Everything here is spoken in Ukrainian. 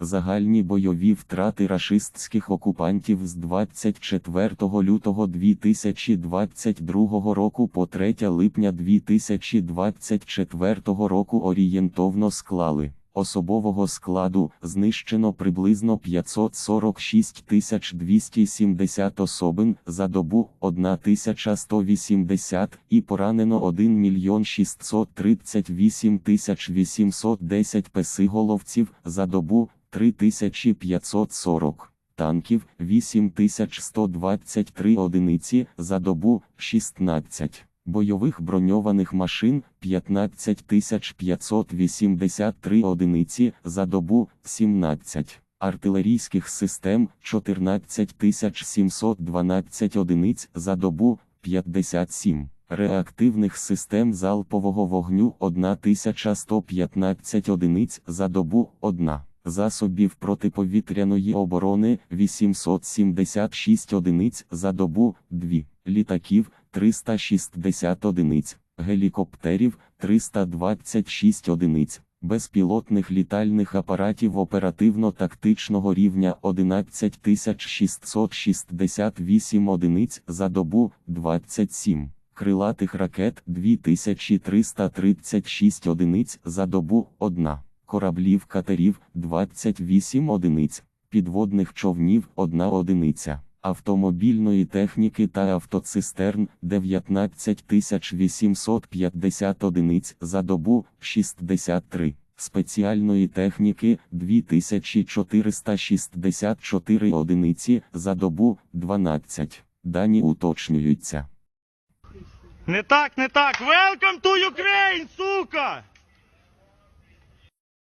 Загальні бойові втрати рашистських окупантів з 24 лютого 2022 року по 3 липня 2024 року орієнтовно склали. Особового складу знищено приблизно 546 270 особин за добу 1180 і поранено 1 мільйон 638 810 песиголовців за добу 3540. Танків 8123 одиниці за добу 16. Бойових броньованих машин 15583 одиниці за добу 17. Артилерійських систем 14712 одиниць за добу 57. Реактивних систем залпового вогню 1115 одиниць за добу 1. Засобів протиповітряної оборони 876 одиниць за добу 2. Літаків 360 одиниць, гелікоптерів 326 одиниць, безпілотних літальних апаратів оперативно-тактичного рівня 11668 одиниць за добу 27. Крилатих ракет 2336 одиниць за добу 1. Кораблів катерів 28 одиниць, підводних човнів 1 одиниця автомобільної техніки та автоцистерн 19 850 одиниць за добу 63, спеціальної техніки 2464 одиниці за добу 12. Дані уточнюються. Не так, не так. Welcome to Ukraine, сука!